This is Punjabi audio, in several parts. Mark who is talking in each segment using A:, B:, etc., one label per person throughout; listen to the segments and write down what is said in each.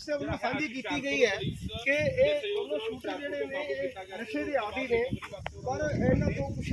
A: ਸਾਂਝੀ ਕੀਤੀ ਗਈ ਹੈ ਕਿ ਇਹ ਦੋਨੋਂ ਸ਼ੂਟਰ ਜਿਹੜੇ ਨੇ ਇਹ ਨਸ਼ੇ ਦੇ ਆਦੀ ਨੇ। ਪਰ ਇਹਨਾਂ ਤੋਂ ਕੁਝ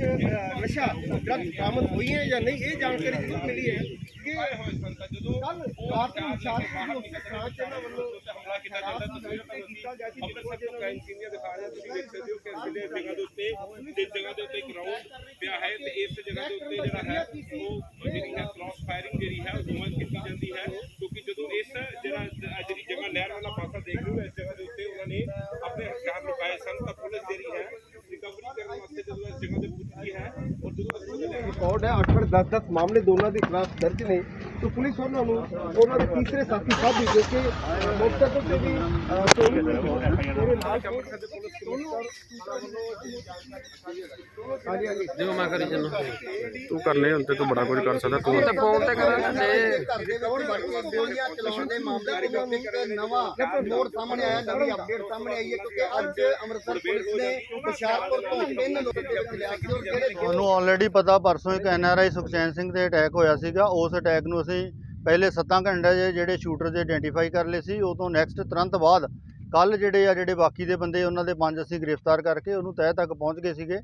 A: ਨਸ਼ਾ ਡਰਗ ਬਰਾਮਦ ਹੋਈ ਹੈ ਜਾਂ ਨਹੀਂ ਇਹ ਜਾਣਕਾਰੀ ਜ਼ਰੂਰ ਮਿਲੀ ਹੈ ਕਿ ਕੱਲ ਰਾਤ ਨੂੰ ਸ਼ਾਸਤਰੀ ਉਸੇ ਥਾਂ ਤੇ ਇਹਨਾਂ ਵੱਲੋਂ
B: ਹਮਲਾ ਕੀਤਾ ਜਾਂਦਾ ਤੁਸੀਂ
A: ਕੀਤਾ ਗਿਆ ਸੀ।
B: ਅੰਮ੍ਰਿਤਸਰ ਤੋਂ ਕ੍ਰਾਈਮ ਸੀਨ ਦੀਆਂ ਦਿਖਾ ਰਿਹਾ ਤੁਸੀਂ ਦੇਖ ਸਕਦੇ ਹੋ ਕਿ ਜਿਹੜੇ ਜਗ੍ਹਾ ਦੇ ਉੱਤੇ ਜਿਸ ਜਗ੍ਹਾ ਦੇ ਉੱਤੇ ਗਰਾਊਂਡ ਪਿਆ ਹੈ ਤੇ ਇਸ ਜਗ੍ਹਾ ਦੇ ਉੱਤੇ ਜਿਹੜਾ ਹੈ ਉਹ ਜਿਹੜੀ ਹੈ ਕ੍ਰਾਸ ਫਾਇਰਿੰਗ ਜਿਹੜੀ ਹੈ ਉਹ ਦੋਵਾਂ 'ਚ ਕੀਤੀ ਜਾਂਦੀ ਹੈ ਕਿਉਂਕਿ ਜਦੋਂ ਇਸ ਜਿਹੜਾ ਆਹ ਜਿਹੜੀ ਜਗ੍ਹਾ ਨਹਿਰ ਵਾਲਾ ਪਾਸਾ ਦੇਖ ਰਹੇ ਹੋ ਇਸ ਜਗ੍ਹਾ ਦੇ ਉੱਤੇ ਉਹਨਾਂ ਨੇ ਆਪਣੇ ਹਥਿਆਰ ਲੁਕਾਏ ਸਨ ਤਾਂ ਪੁਲਿਸ ਜਿਹੜੀ ਹੈ ਰਿਕਵਰੀ ਕਰਨ ਵਾਸਤੇ ਜਦੋਂ ਇਸ ਜਗ੍ਹਾ ਤੇ ਪੁੱਜੀ ਹੈ ਔਰ ਜਦੋਂ
A: ਰਿਕਾਰਡ ਹੈ 8 10 10 ਮਾਮਲੇ ਦੋਨਾਂ ਦੇ ਖਿਲਾਫ ਦਰਜ ਨੇ तो ਪੁਲਿਸ ਉਹਨਾਂ ਨੂੰ ਉਹਨਾਂ ਦੇ ਤੀਸਰੇ ਸਾਥੀ ਸਾਧੂ ਜੋ ਕਿ ਮੋਟਰਸਾਈਕਲ ਤੇ ਵੀ ਚੋਰੀ ਹੋਈ ਦੇ
C: ਜਿਵੇਂ ਮੈਂ ਕਰੀ ਜੰਨਾ ਤੂੰ ਕਰਨੇ ਹੁਣ ਤੇ ਤੂੰ ਬੜਾ ਕੁਝ ਕਰ ਸਕਦਾ ਤੂੰ ਤਾਂ ਫੋਨ ਤੇ ਤੇ
D: ਘਰ ਦੇ ਗੋਲੀਆਂ ਚਲਾਉਣ ਦੇ ਮਾਮਲੇ ਦੇ ਵਿੱਚ ਇੱਕ ਨਵਾਂ ਮੋੜ ਸਾਹਮਣੇ ਆਇਆ ਨਵੀਂ ਅਪਡੇਟ ਸਾਹਮਣੇ ਆਈ ਹੈ ਕਿਉਂਕਿ ਅੱਜ ਅੰਮ੍ਰਿਤਸਰ ਪੁਲਿਸ ਨੇ ਹੁਸ਼ਿਆਰਪੁਰ ਤੋਂ ਤਿੰਨ ਲੋਕਾਂ ਦੇ ਲਿਆ ਸੀ ਜਿਹੜੇ
E: ਤੁਹਾਨੂੰ ਆਲਰੇਡੀ ਪਤਾ ਪਰਸੋਂ ਇੱਕ ਐਨਆਰਆਈ ਸੁਖਚੈਨ ਸਿੰਘ ਤੇ ਅਟੈਕ ਹੋਇਆ ਸੀਗਾ ਉਸ ਅਟੈਕ ਨੂੰ ਅਸੀਂ ਪਹਿਲੇ 7 ਘੰਟੇ ਜਿਹੜੇ ਸ਼ੂਟਰ ਦੇ ਆਇਡੈਂਟੀਫਾਈ ਕਰ ਲਏ ਸੀ ਉਹ ਤੋਂ ਨੈਕਸਟ ਤੁਰੰਤ ਬਾਅਦ ਕੱਲ ਜਿਹੜੇ ਆ, ਜਿਹੜੇ ਬਾਕੀ ਦੇ ਬੰਦੇ, ਉਹਨਾਂ ਦੇ ਪੰਜ ਅਸੀਂ ਗ੍ਰਿਫਤਾਰ ਕਰਕੇ ਉਹਨੂੰ ਤਹਿ ਤੱਕ ਪਹੁੰਚ ਗਏ ਸੀਗੇ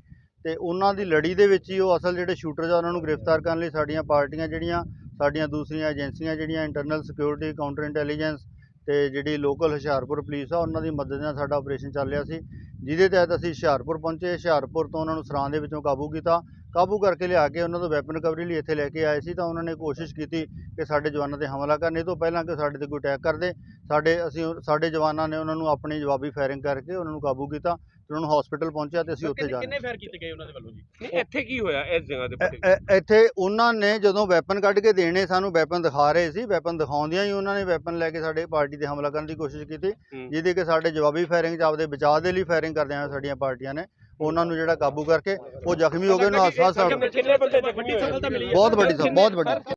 E: ਤੇ ਉਹਨਾਂ ਦੀ ਲੜੀ ਦੇ ਵਿੱਚ ਹੀ ਉਹ ਅਸਲ ਜਿਹੜੇ ਸ਼ੂਟਰ ਆ ਉਹਨਾਂ ਨੂੰ ਗ੍ਰਿਫਤਾਰ ਕਰਨ ਲਈ ਸਾਡੀਆਂ ਪਾਰਟੀਆਂ ਜਿਹੜੀਆਂ, ਸਾਡੀਆਂ ਦੂਸਰੀਆਂ ਏਜੰਸੀਆਂ ਜਿਹੜੀਆਂ ਇੰਟਰਨਲ ਸਿਕਿਉਰਿਟੀ ਕਾਊਂਟਰ ਇੰਟੈਲੀਜੈਂਸ ਤੇ ਜਿਹੜੀ ਲੋਕਲ ਹੁਸ਼ਿਆਰਪੁਰ ਪੁਲਿਸ ਆ, ਉਹਨਾਂ ਦੀ ਮਦਦ ਨਾਲ ਸਾਡਾ ਆਪਰੇਸ਼ਨ ਚੱਲ ਰਿਹਾ ਸੀ। ਜਿਹਦੇ ਤਹਿਤ ਅਸੀਂ ਹੁਸ਼ਿਆਰਪੁਰ ਪਹੁੰਚੇ, ਹੁਸ਼ਿਆਰਪੁਰ ਤੋਂ ਉਹਨਾਂ ਨੂੰ ਸਰਾਂ ਦੇ ਵਿੱਚੋਂ ਕਾਬੂ ਕੀਤਾ ਕਾਬੂ ਕਰਕੇ ਲਿਆ ਕੇ ਉਹਨਾਂ ਤੋਂ ਵੈਪਨ ਰਿਕਵਰੀ ਲਈ ਇੱਥੇ ਲੈ ਕੇ ਆਏ ਸੀ ਤਾਂ ਉਹਨਾਂ ਨੇ ਕੋਸ਼ਿਸ਼ ਕੀਤੀ ਕਿ ਸਾਡੇ ਜਵਾਨਾਂ ਤੇ ਹਮਲਾ ਕਰਨ। ਇਹ ਤੋਂ ਪਹਿਲਾਂ ਕਿ ਸਾਡੇ ਤੇ ਕੋਈ ਅਟੈਕ ਕਰਦੇ ਸਾਡੇ ਅਸੀਂ ਸਾਡੇ ਜਵਾਨਾਂ ਨੇ ਉਹਨਾਂ ਨੂੰ ਆਪਣੀ ਜਵਾਬੀ ਫਾਇਰਿੰਗ ਕਰਕੇ ਉਹਨਾਂ ਨੂੰ ਕਾਬੂ ਕੀਤਾ ਤੇ ਉਹਨਾਂ ਨੂੰ ਹਸਪੀਟਲ ਪਹੁੰਚਿਆ ਤੇ ਅਸੀਂ ਉੱਥੇ ਜਾ
C: ਕਿੰਨੇ ਫੇਰ ਕੀਤੇ ਗਏ ਉਹਨਾਂ ਦੇ ਵੱਲੋਂ ਜੀ?
B: ਨਹੀਂ ਇੱਥੇ ਕੀ ਹੋਇਆ ਇਸ ਜਗ੍ਹਾ ਦੇ
E: ਇ- ਇੱਥੇ ਉਹਨਾਂ ਨੇ ਜਦੋਂ ਵੈਪਨ ਕੱਢ ਕੇ ਦੇਣੇ ਸਾਨੂੰ ਵੈਪਨ ਦਿਖਾ ਰਹੇ ਸੀ। ਵੈਪਨ ਦਿਖਾਉਂਦਿਆਂ ਹੀ ਉਹਨਾਂ ਨੇ ਵੈਪਨ ਲੈ ਕੇ ਸਾਡੇ ਪਾਰਟੀ ਤੇ ਹਮਲਾ ਕਰਨ ਦੀ ਕੋਸ਼ਿਸ਼ ਕੀਤੀ। ਜਿਹਦੇ ਕਿ ਸਾਡੇ ਜਵਾਬੀ ਫਾਇਰਿੰਗ 'ਚ ਆਪਦੇ ਬਚਾਅ ਦੇ ਲਈ ਫਾਇਰਿੰਗ ਕਰਦੇ ਆ ਸਾਡੀਆਂ ਪਾਰਟੀਆਂ ਨੇ। ਉਹਨਾਂ ਨੂੰ ਜਿਹੜਾ ਕਾਬੂ ਕਰਕੇ ਉਹ ਜ਼ਖਮੀ ਹੋ ਗਏ ਉਹਨੂੰ ਹਸਪਤਾਲ
C: ਜ਼ਖਮੀ ਹੋਏ?
E: ਬਹੁਤ ਵੱਡੀ ਬਹੁਤ ਵੱਡੀ।